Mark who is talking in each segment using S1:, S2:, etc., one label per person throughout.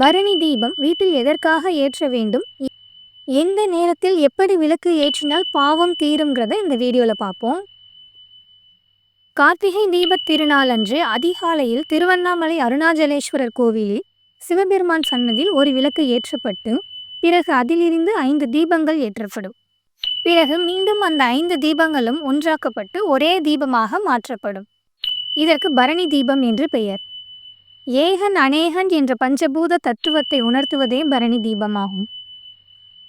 S1: பரணி தீபம் வீட்டில் எதற்காக ஏற்ற வேண்டும்? எந்த நேரத்தில் எப்படி விளக்கு ஏற்றினால் பாவம் தீருங்கிறத இந்த வீடியோவில் பார்ப்போம். கார்த்திகை தீபத் திருநாள் அன்று அதிகாலையில் திருவண்ணாமலை அருணாச்சலேஸ்வரர் கோவிலில் சிவபெருமான் சன்னதியில் ஒரு விளக்கு ஏற்றப்பட்டு பிறகு அதிலிருந்து ஐந்து தீபங்கள் ஏற்றப்படும். பிறகு மீண்டும் அந்த ஐந்து தீபங்களும் ஒன்றாக்கப்பட்டு ஒரே தீபமாக மாற்றப்படும். இதற்கு பரணி தீபம் என்று பெயர். ஏகன் அநேகன் என்ற பஞ்சபூத தத்துவத்தை உணர்த்துவதே பரணி தீபமாகும்.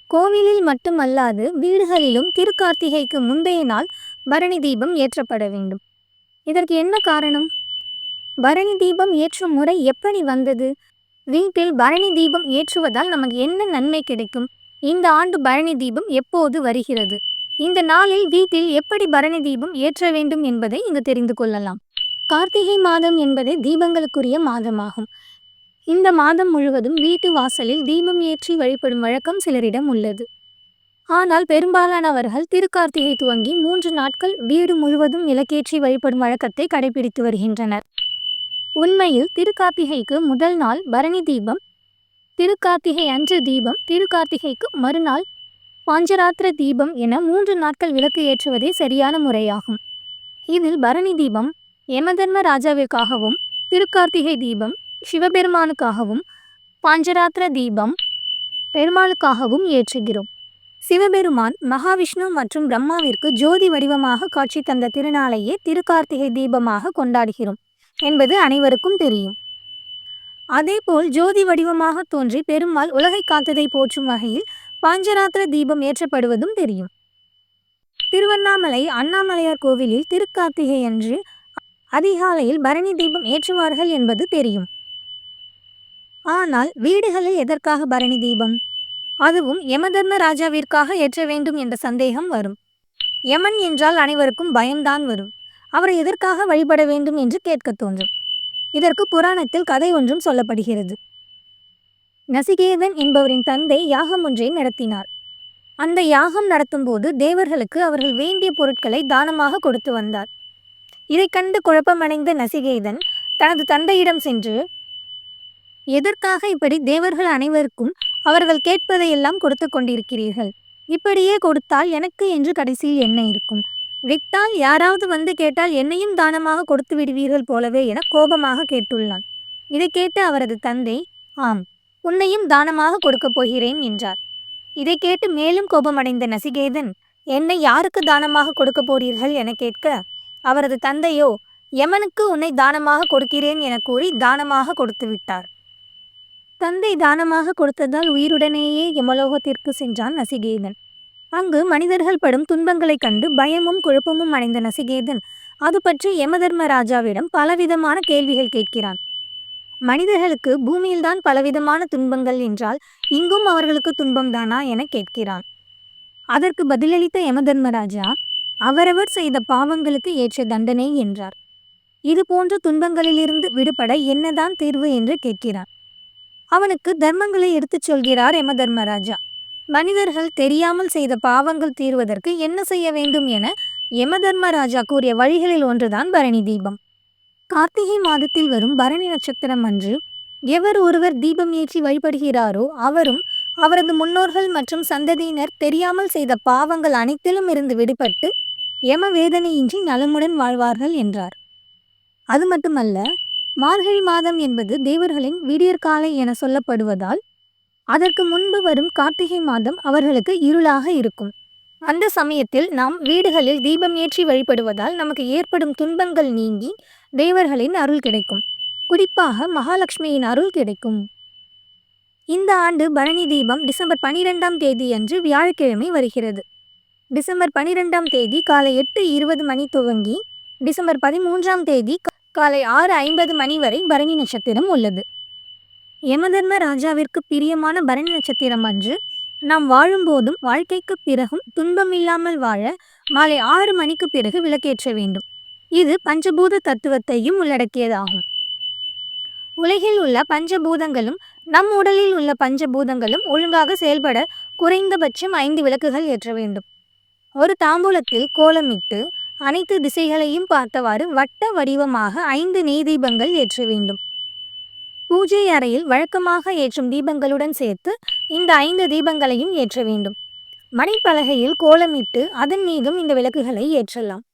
S1: கோவிலில் மட்டுமல்லாது வீடுகளிலும் திருக்கார்த்திகைக்கு முந்தைய நாள் பரணி தீபம் ஏற்றப்பட வேண்டும். இதற்கு என்ன காரணம்? பரணி தீபம் ஏற்றும் முறை எப்படி வந்தது? வீட்டில் பரணி தீபம் ஏற்றுவதால் நமக்கு என்ன நன்மை கிடைக்கும்? இந்த ஆண்டு பரணி தீபம் எப்போது வருகிறது? இந்த நாளில் வீட்டில் எப்படி பரணி தீபம் ஏற்ற வேண்டும் என்பதை இங்கு தெரிந்து கொள்ளலாம். கார்த்திகை மாதம் என்பது தீபங்களுக்குரிய மாதமாகும். இந்த மாதம் முழுவதும் வீட்டு வாசலில் தீபம் ஏற்றி வழிபடும் வழக்கம் சிலரிடம் உள்ளது. ஆனால் பெரும்பாலானவர்கள் திருக்கார்த்திகை துவங்கி மூன்று நாட்கள் வீடு முழுவதும் இலக்கேற்றி வழிபடும் வழக்கத்தை கடைபிடித்து வருகின்றனர். உண்மையில் திருக்கார்த்திகைக்கு முதல் நாள் பரணி தீபம் திருக்கார்த்திகை அன்று தீபம் திருக்கார்த்திகைக்கு மறுநாள் பாஞ்சராத்திர தீபம் என மூன்று நாட்கள் விளக்கு ஏற்றுவதே சரியான முறையாகும். இதில் பரணி தீபம் யமதர்ம ராஜாவிற்காகவும் திருக்கார்த்திகை தீபம் சிவபெருமானுக்காகவும் பாஞ்சராத்திர தீபம் பெருமாளுக்காகவும் ஏற்றுகிறோம். சிவபெருமான் மகாவிஷ்ணு மற்றும் பிரம்மாவிற்கு ஜோதி வடிவமாக காட்சி தந்த திருநாளையே திருக்கார்த்திகை தீபமாக கொண்டாடுகிறோம் என்பது அனைவருக்கும் தெரியும். அதேபோல் ஜோதி வடிவமாக தோன்றி பெருமாள் உலகை காத்ததை போற்றும் வகையில் பாஞ்சராத்திர தீபம் ஏற்றப்படுவதும் தெரியும். திருவண்ணாமலை அண்ணாமலையார் கோவிலில் திருக்கார்த்திகை அன்று அதிகாலையில் பரணி தீபம் ஏற்றுவார்கள் என்பது தெரியும். ஆனால் வீடுகளில் எதற்காக பரணி தீபம்? அதுவும் யமதர்ம ராஜாவிற்காக ஏற்ற வேண்டும் என்ற சந்தேகம் வரும். யமன் என்றால் அனைவருக்கும் பயம்தான் வரும். அவரை எதற்காக வழிபட வேண்டும் என்று கேட்கத் தோன்றும். இதற்கு புராணத்தில் கதை ஒன்றும் சொல்லப்படுகிறது. நசிகேதன் என்பவரின் தந்தை யாகம் ஒன்றை நடத்தினார். அந்த யாகம் நடத்தும்போது தேவர்களுக்கு அவர்கள் வேண்டிய பொருட்களை தானமாக கொடுத்து வந்தார். இதைக் கண்டு குழப்பமடைந்த நசிகேதன் தனது தந்தையிடம் சென்று எதற்காக இப்படி தேவர்கள் அனைவருக்கும் அவர்கள் கேட்பதையெல்லாம் கொடுத்து கொண்டிருக்கிறீர்கள்? இப்படியே கொடுத்தால் எனக்கு என்று கடைசியில் என்ன இருக்கும்? விட்டால் யாராவது வந்து கேட்டால் என்னையும் தானமாக கொடுத்து விடுவீர்கள் போலவே என கோபமாக கேட்டுள்ளான். இதை கேட்டு அவரது தந்தை ஆம் உன்னையும் தானமாக கொடுக்கப் போகிறேன் என்றார். இதை கேட்டு மேலும் கோபமடைந்த நசிகேதன் என்னை யாருக்கு தானமாக கொடுக்க போறீர்கள் என கேட்க அவரது தந்தையோ யமனுக்கு உன்னை தானமாக கொடுக்கிறேன் என கூறி தானமாக கொடுத்து விட்டார். தந்தை தானமாக கொடுத்ததால் உயிருடனேயே யமலோகத்திற்கு சென்றான் நசிகேதன். அங்கு மனிதர்கள் படும் துன்பங்களைக் கண்டு பயமும் குழப்பமும் அடைந்த நசிகேதன் அது பற்றி யமதர்மராஜாவிடம் பலவிதமான கேள்விகள் கேட்கிறான். மனிதர்களுக்கு பூமியில்தான் பலவிதமான துன்பங்கள் என்றால் இங்கும் அவர்களுக்கு துன்பம்தானா என கேட்கிறான். அதற்கு பதிலளித்த யமதர்மராஜா அவரவர் செய்த பாவங்களுக்கு ஏற்ற தண்டனை என்றார். இது போன்ற துன்பங்களிலிருந்து விடுபட என்னதான் தீர்வு என்று கேட்கிறான் அவனுக்கு தர்மங்களை எடுத்துச் சொல்கிறார் யமதர்மராஜா மனிதர்கள் தெரியாமல் செய்த பாவங்கள் தீர்வதற்கு என்ன செய்ய வேண்டும் என யமதர்மராஜா கூறிய வழிகளில் ஒன்றுதான் பரணி தீபம். கார்த்திகை மாதத்தில் வரும் பரணி நட்சத்திரம் அன்று எவர் ஒருவர் தீபம் ஏற்றி வழிபடுகிறாரோ அவரும் அவரது முன்னோர்கள் மற்றும் சந்ததியினர் தெரியாமல் செய்த பாவங்கள் அனைத்திலும் இருந்து விடுபட்டு யம வேதனையின்றி நலமுடன் வாழ்வார்கள் என்றார். அது மட்டுமல்ல மார்கழி மாதம் என்பது தேவர்களின் விடியற்காலை என சொல்லப்படுவதால் அதற்கு முன்பு வரும் கார்த்திகை மாதம் அவர்களுக்கு இருளாக இருக்கும். அந்த சமயத்தில் நாம் வீடுகளில் தீபம் ஏற்றி வழிபடுவதால் நமக்கு ஏற்படும் துன்பங்கள் நீங்கி தேவர்களின் அருள் கிடைக்கும். குறிப்பாக மகாலட்சுமியின் அருள் கிடைக்கும். இந்த ஆண்டு பரணி தீபம் டிசம்பர் பனிரெண்டாம் தேதி அன்று வியாழக்கிழமை வருகிறது. டிசம்பர் பனிரெண்டாம் தேதி காலை எட்டு இருபது மணி துவங்கி டிசம்பர் பதிமூன்றாம் தேதி காலை ஆறு ஐம்பது மணி வரை பரணி நட்சத்திரம் உள்ளது. யமதர்ம ராஜாவிற்கு பிரியமான பரணி நட்சத்திரம் அன்று நாம் வாழும்போதும் வாழ்க்கைக்கு பிறகும் துன்பமில்லாமல் வாழ மாலை ஆறு மணிக்கு பிறகு விளக்கேற்ற வேண்டும். இது பஞ்சபூத தத்துவத்தையும் உள்ளடக்கியதாகும். உலகில் உள்ள பஞ்சபூதங்களும் நம் உடலில் உள்ள பஞ்சபூதங்களும் ஒழுங்காக செயல்பட குறைந்தபட்சம் ஐந்து விளக்குகள் ஏற்ற வேண்டும். ஒரு தாம்பூலத்தில் கோலமிட்டு அனைத்து திசைகளையும் பார்த்தவாறு வட்ட வடிவமாக ஐந்து நெய் தீபங்கள் ஏற்ற வேண்டும். பூஜை அறையில் வழக்கமாக ஏற்றும் தீபங்களுடன் சேர்த்து இந்த ஐந்து தீபங்களையும் ஏற்ற வேண்டும். மணிப்பலகையில் கோலமிட்டு அதன் மீதும் இந்த விளக்குகளை ஏற்றலாம்.